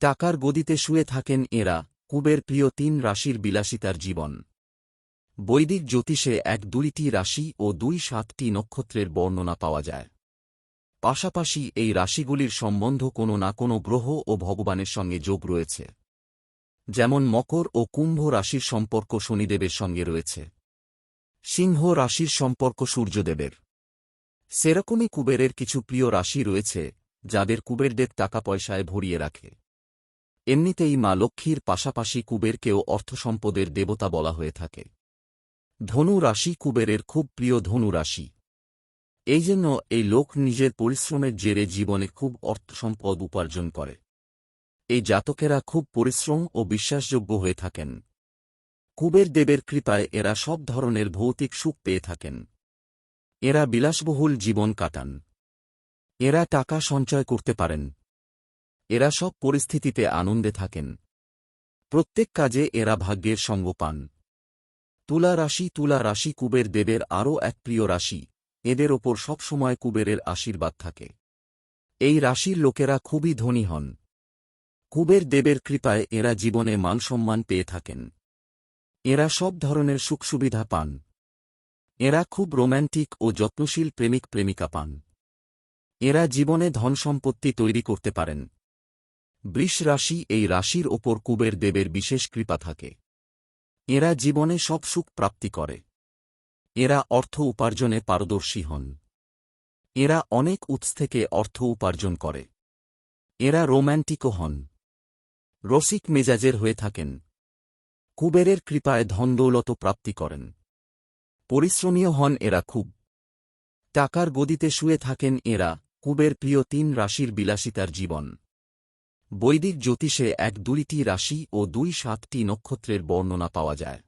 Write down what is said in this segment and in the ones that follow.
টাকার গদিতে শুয়ে থাকেন এরা, কুবের প্রিয় তিন রাশির বিলাসিতার জীবন। বৈদিক জ্যোতিষে এক দুইটি রাশি ও দুই সাতটি নক্ষত্রের বর্ণনা পাওয়া যায়। পাশাপাশি এই রাশিগুলির সম্বন্ধ কোনো না কোনো গ্রহ ও ভগবানের সঙ্গে যোগ রয়েছে। যেমন মকর ও কুম্ভ রাশির সম্পর্ক শনিদেবের সঙ্গে রয়েছে। সিংহ রাশির সম্পর্ক সূর্যদেবের। সেরকমই কুবেরের কিছু প্রিয় রাশি রয়েছে, যাদের কুবেরদের টাকা পয়সায় ভরিয়ে রাখে। এমনিতেই মা লক্ষ্মীর পাশাপাশি কুবেরকেও অর্থসম্পদের দেবতা বলা হয়ে থাকে। ধনু রাশি কুবেরের খুব প্রিয় ধনু রাশি এই জন্য এই লোক নিজের পরিশ্রমের জেরে জীবনে খুব অর্থসম্পদ উপার্জন করে। এই জাতকেরা খুব পরিশ্রম ও বিশ্বাসযোগ্য হয়ে থাকেন। কুবের দেবের কৃপায় এরা সব ধরনের ভৌতিক সুখ পেয়ে থাকেন। এরা বিলাসবহুল জীবন কাটান। এরা টাকা সঞ্চয় করতে পারেন। এরা সব পরিস্থিতিতে আনন্দে থাকেন। প্রত্যেক কাজে এরা ভাগ্যের সঙ্গ পান। তুলা রাশি তুলা রাশি কুবের দেবের আরও এক প্রিয় রাশি। এদের ওপর সবসময় কুবেরের আশীর্বাদ থাকে। এই রাশির লোকেরা খুবই ধনী হন। কুবের দেবের কৃপায় এরা জীবনে মানসম্মান পেয়ে থাকেন। এরা সব ধরনের সুখ সুবিধা পান। এরা খুব রোম্যান্টিক ও যত্নশীল প্রেমিক প্রেমিকা পান। এরা জীবনে ধন সম্পত্তি তৈরি করতে পারেন। বৃষ রাশি এই রাশির ওপর কুবের দেবের বিশেষ কৃপা থাকে। এরা জীবনে সব সুখ প্রাপ্তি করে। এরা অর্থ উপার্জনে পারদর্শী হন। এরা অনেক উৎস থেকে অর্থ উপার্জন করে। এরা রোম্যান্টিকও হন। রসিক মেজাজের হয়ে থাকেন। কুবেরের কৃপায় ধনদৌলত প্রাপ্তি করেন। পরিশ্রমীয় হন এরা খুব। টাকার গদিতে শুয়ে থাকেন এরা কুবের প্রিয় তিন রাশির বিলাসিতার জীবন। বৈদিক জ্যোতিষে এক দুইটি রাশি ও দুই সাতটি নক্ষত্রের বর্ণনা পাওয়া যায়।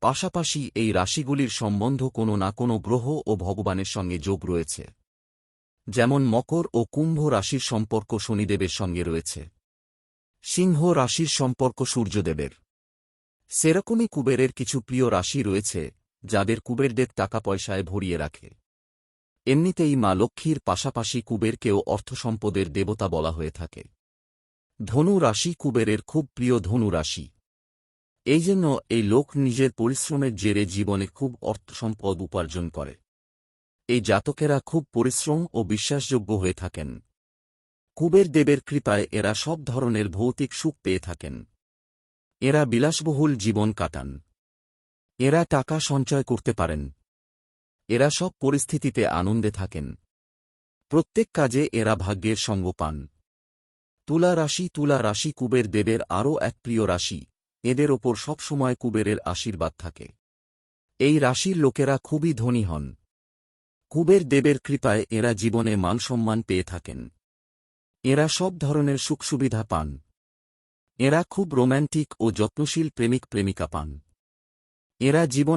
পাশাপাশি এই রাশিগুলির সম্বন্ধ কোনো না কোনো গ্রহ ও ভগবানের সঙ্গে যোগ রয়েছে। যেমন মকর ও কুম্ভ রাশির সম্পর্ক শনিদেবের সঙ্গে রয়েছে। সিংহ রাশির সম্পর্ক সূর্যদেবের। সেরকমই কুবেরের কিছু প্রিয় রাশি রয়েছে, যাদের কুবেরদের টাকা পয়সায় ভরিয়ে রাখে। এমনিতেই মা লক্ষ্মীর পাশাপাশি কুবেরকেও অর্থসম্পদের দেবতা বলা হয়ে থাকে। ধনু রাশি কুবেরের খুব প্রিয় ধনু রাশি এই জন্য এই লোক নিজের পরিশ্রমের জেরে জীবনে খুব অর্থসম্পদ উপার্জন করে। এই জাতকেরা খুব পরিশ্রম ও বিশ্বাসযোগ্য হয়ে থাকেন। কুবের দেবের কৃপায় এরা সব ধরনের ভৌতিক সুখ পেয়ে থাকেন। এরা বিলাসবহুল জীবন কাটান। এরা টাকা সঞ্চয় করতে পারেন। এরা সব পরিস্থিতিতে আনন্দে থাকেন। প্রত্যেক কাজে এরা ভাগ্যের সঙ্গ পান। তুলা রাশি তুলা রাশি কুবের দেবের আরও এক প্রিয় রাশি। এদের ওপর সবসময় কুবেরের আশীর্বাদ থাকে। এই রাশির লোকেরা খুবই ধনী হন। কুবের দেবের কৃপায় এরা জীবনে মানসম্মান পেয়ে থাকেন। এরা সব ধরনের সুখ সুবিধা পান। এরা খুব রোম্যান্টিক ও যত্নশীল প্রেমিক প্রেমিকা পান। এরা জীবন